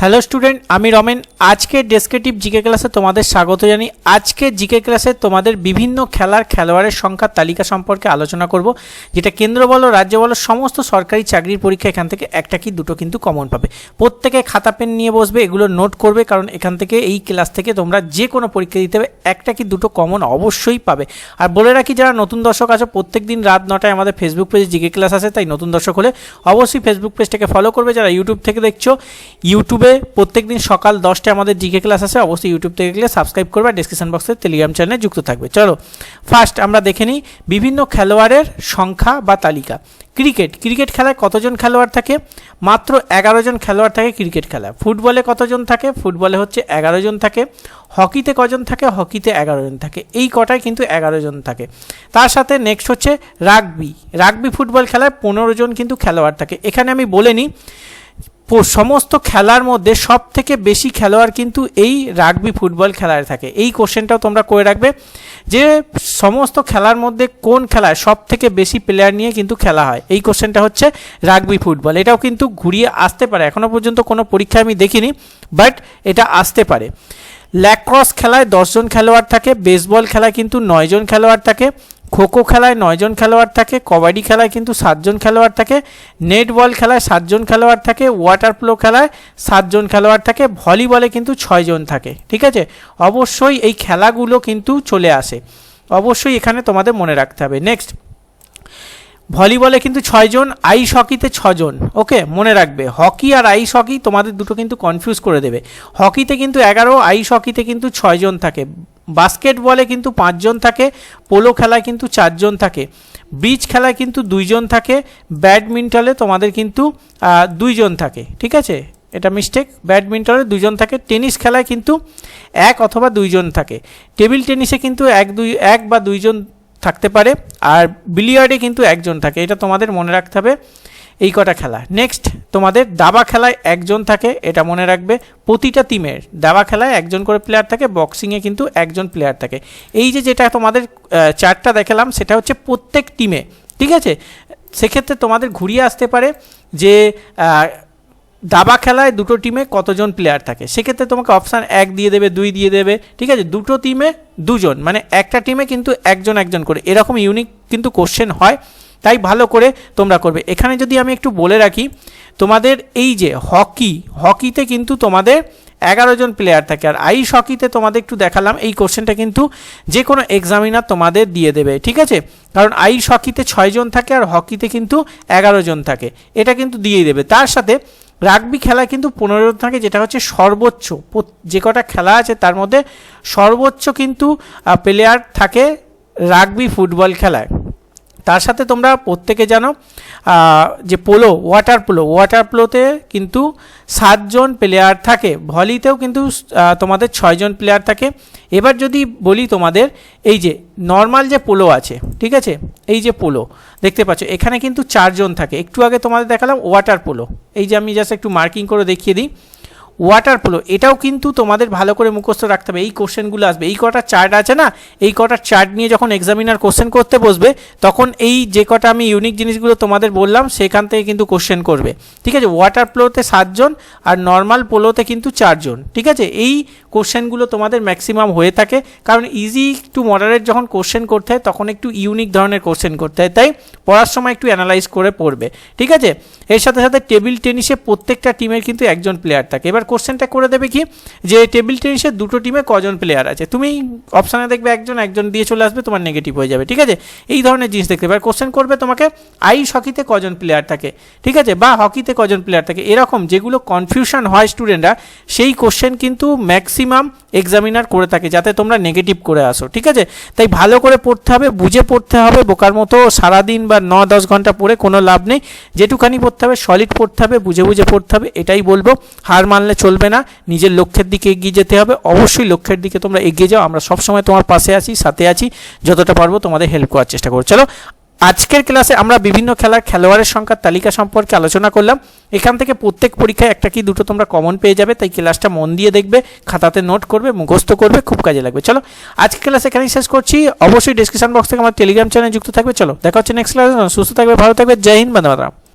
Hello student, আমি রমেন। আজকে descriptive GK ক্লাসে তোমাদের স্বাগত জানি। আজকে জিকে ক্লাসে তোমাদের বিভিন্ন খেলার খেলোয়াড়ের সংখ্যার তালিকা সম্পর্কে আলোচনা করব, যেটা কেন্দ্র বলো রাজ্য বলো সমস্ত সরকারি চাকরির পরীক্ষা এখান থেকে একটা কি দুটো কিন্তু কমন পাবে। প্রত্যেকে খাতা, পেন নিয়ে বসবে, এগুলো নোট করবে, কারণ এখান থেকে এই ক্লাস থেকে তোমরা যে কোনো পরীক্ষা দিতে হবে, একটা কি দুটো কমন অবশ্যই পাবে। আর বলে রাখি, যারা নতুন দর্শক আছে, প্রত্যেক দিন রাত নটায় আমাদের ফেসবুক পেজে জিকে ক্লাস আছে তাই নতুন দর্শক হলে অবশ্যই ফেসবুক পেজটাকে ফলো করবে। যারা ইউটিউব থেকে দেখছ ইউটিউবে প্রত্যেক দিন সকাল দশটায় আমাদের জিকে ক্লাস আছে, অবশ্যই ইউটিউব থেকে গেলে সাবস্ক্রাইব করবে আর ডিসক্রিপশন বক্সে টেলিগ্রাম চ্যানেলে যুক্ত থাকবে। চলো ফার্স্ট আমরা দেখে নিই বিভিন্ন খেলোয়াড়ের সংখ্যা বা তালিকা। ক্রিকেট ক্রিকেট খেলায় কতজন খেলোয়াড় থাকে? মাত্র এগারো জন খেলোয়াড় থাকে ক্রিকেট খেলায়। ফুটবলে কতজন থাকে? ফুটবলে হচ্ছে এগারো জন থাকে। হকিতে কজন থাকে? হকিতে এগারো জন থাকে। এই কটায় কিন্তু এগারো জন থাকে। তার সাথে নেক্সট হচ্ছে রাগবি। রাগবি ফুটবল খেলায় পনেরো জন কিন্তু খেলোয়াড় থাকে। এখানে আমি বলে নিই সমস্ত খেলার মধ্যে সব থেকে বেশি খেলোয়াড় কিন্তু এই রাগবি ফুটবল খেলায় থাকে। এই কোশ্চেনটাও তোমরা করে রাখবে যে সমস্ত খেলার মধ্যে কোন খেলায় সব থেকে বেশি প্লেয়ার নিয়ে কিন্তু খেলা হয়। এই কোশ্চেনটা হচ্ছে রাগবি ফুটবল এটাও কিন্তু ঘুরিয়ে আসতে পারে। এখনও পর্যন্ত কোনো পরীক্ষায় আমি দেখিনি বাট এটা আসতে পারে। ল্যাক্রস খেলায় দশজন খেলোয়াড় থাকে বেসবল খেলায় কিন্তু নয়জন খেলোয়াড় থাকে। খোখো খেলায় নয়জন খেলোয়াড় থাকে, কবাডি খেলায় কিন্তু সাতজন খেলোয়াড় থাকে, নেটবল খেলায় সাতজন খেলোয়াড় থাকে, ওয়াটার পোলো খেলায় সাতজন খেলোয়াড় থাকে, ভলিবলে কিন্তু ছয়জন থাকে, ঠিক আছে? অবশ্যই এই খেলাগুলো কিন্তু চলে আসে। অবশ্যই এখানে তোমাদের মনে রাখতে হবে। নেক্সট ভলিবলে কিন্তু ছয়জন আইস হকিতে ছজন ওকে মনে রাখবে হকি আর আইস হকি তোমাদের দুটো কিন্তু কনফিউজ করে দেবে। হকিতে কিন্তু এগারো আইস হকিতে কিন্তু ছয়জন থাকে। বাস্কেটবলে কিন্তু পাঁচজন থাকে, পোলো খেলায় কিন্তু চারজন থাকে, ব্রিজ খেলায় কিন্তু দুইজন থাকে ব্যাডমিন্টনে তোমাদের কিন্তু দুইজন থাকে, ঠিক আছে? এটা মিস্টেক ব্যাডমিন্টনে দুইজন থাকে, টেনিস খেলায় কিন্তু এক অথবা দুইজন থাকে। টেবিল টেনিসে কিন্তু এক, দুই, এক বা দুইজন থাকতে পারে, আর বিলিয়ার্ডে কিন্তু একজন থাকে, এটা তোমাদের মনে রাখতে হবে। এই কটা খেলা। নেক্সট তোমাদের দাবা খেলায় একজন থাকে, এটা মনে রাখবে, প্রতিটা টিমের দাবা খেলায় একজন করে প্লেয়ার থাকে বক্সিংয়ে কিন্তু একজন প্লেয়ার থাকে। এই যে যেটা তোমাদের চারটা দেখালাম, সেটা হচ্ছে প্রত্যেক টিমে ঠিক আছে? সেক্ষেত্রে তোমাদের ঘুরিয়ে আসতে পারে যে দাবা খেলায় দুটো টিমে কতজন প্লেয়ার থাকে। সেক্ষেত্রে তোমাকে অপশান এক দিয়ে দেবে, দুই দিয়ে দেবে, ঠিক আছে? দুটো টিমে দুজন মানে একটা টিমে কিন্তু একজন একজন করে। এরকম ইউনিক কিন্তু কোশ্চেন হয়। তাই ভালো করে তোমরা করবে। এখানে যদি আমি একটু বলে রাখি, তোমাদের এই যে হকি, হকিতে কিন্তু তোমাদের এগারো জন প্লেয়ার থাকে। আর আইস হকিতে তোমাদের একটু দেখালাম, এই কোশ্চেনটা কিন্তু যে কোনো এক্সামিনার তোমাদের দিয়ে দেবে, ঠিক আছে? কারণ আইস হকিতে ছয়জন থাকে আর হকিতে কিন্তু এগারো জন থাকে। এটা কিন্তু দিয়েই দেবে। তার সাথে রাগবি খেলায় কিন্তু পনেরো জন থাকে, যেটা হচ্ছে সর্বোচ্চ। যে কটা খেলা আছে তার মধ্যে সর্বোচ্চ কিন্তু প্লেয়ার থাকে রাগবি ফুটবল খেলায়। তার সাথে তোমরা প্রত্যেকে জানো যে পোলো ওয়াটার পোলো ওয়াটার পোলোতে কিন্তু সাতজন প্লেয়ার থাকে। ভলিতেও কিন্তু তোমাদের ছয়জন প্লেয়ার থাকে। এবার যদি বলি তোমাদের, এই যে নর্মাল যে পোলো আছে, ঠিক আছে? এই যে পোলো, দেখতে পাচ্ছ, এখানে কিন্তু চারজন থাকে। একটু আগে তোমাদের দেখালাম ওয়াটার পোলো। এই যে আমি জাস্ট একটু মার্কিং করে দেখিয়ে দিই। ওয়াটার পোলো এটাও কিন্তু তোমাদের ভালো করে মুখস্থ রাখতে হবে। এই কোশ্চেনগুলো আসবে। এই কটা চার্ট আছে না? এই কটা চার্ট নিয়ে যখন এক্সামিনার কোশ্চেন করতে বসবে, তখন এই যে কটা আমি ইউনিক জিনিসগুলো তোমাদের বললাম, সেখান থেকে কিন্তু কোশ্চেন করবে। ঠিক আছে? ওয়াটার পোলোতে সাতজন আর নর্মাল পোলোতে কিন্তু চারজন। ঠিক আছে? এই কোশ্চেনগুলো তোমাদের ম্যাক্সিমাম হয়ে থাকে। কারণ ইজি টু মডারেট যখন কোশ্চেন করতে হয়, তখন একটু ইউনিক ধরনের কোশ্চেন করতে হয়। তাই পড়ার সময় একটু অ্যানালাইজ করে পড়বে। ঠিক আছে? এর সাথে সাথে টেবিল টেনিসে প্রত্যেকটা টিমের কিন্তু একজন প্লেয়ার থাকে। এবার কোশ্চেনটা করে দেবে কি? যে টেবিল টেনিসের দুটো টিমে কজন প্লেয়ার আছে? তুমি অপশানে দেখবে একজন একজন দিয়ে চলে আসবে, তোমার নেগেটিভ হয়ে যাবে, ঠিক আছে? এই ধরনের জিনিস দেখতে এবার কোশ্চেন করবে তোমাকে আইস হকিতে কজন প্লেয়ার থাকে? ঠিক আছে? বা হকিতে কজন প্লেয়ার থাকে? এরকম যেগুলো কনফিউশন হয় স্টুডেন্টরা সেই কোশ্চেন কিন্তু ম্যাক্সিমাম এক্সামিনার করে থাকে যাতে তোমরা নেগেটিভ করে আসো, ঠিক আছে? তাই ভালো করে পড়তে হবে, বুঝে পড়তে হবে, বোকার মতো সারাদিন বা ন দশ ঘণ্টা পড়ে কোনো লাভ নেই। যেটুখানি পড়তে হবে সলিড পড়তে হবে, বুঝে বুঝে পড়তে হবে, এটাই বলব। হার মানলে চলবে না, নিজের লক্ষ্যের দিকে এগিয়ে যেতে হবে। অবশ্যই লক্ষ্যের দিকে তোমরা এগিয়ে যাও, আমরা সবসময় তোমার পাশে আছি, সাথে আছি, যতটা পারব তোমাদের হেল্প করার চেষ্টা করব। চলো আজকের ক্লাসে আমরা বিভিন্ন খেলার খেলোয়াড়ের সংখ্যার তালিকা সম্পর্কে আলোচনা করলাম। এখান থেকে প্রত্যেক পরীক্ষায় একটা কি দুটো তোমরা কমন পেয়ে যাবে, তাই ক্লাসটা মন দিয়ে দেখবে, খাতাতে নোট করবে, মুখস্থ করবে, খুব কাজে লাগবে। চলো, আজকের ক্লাস এখানেই শেষ করছি। অবশ্যই ডিসক্রিপশন বক্স থেকে আমার টেলিগ্রাম চ্যানেল যুক্ত থাকবে। চলো, দেখা হচ্ছে নেক্সট ক্লাসে সুস্থ থাকবে, ভালো থাকবে। জয় হিন্দ বন্ধু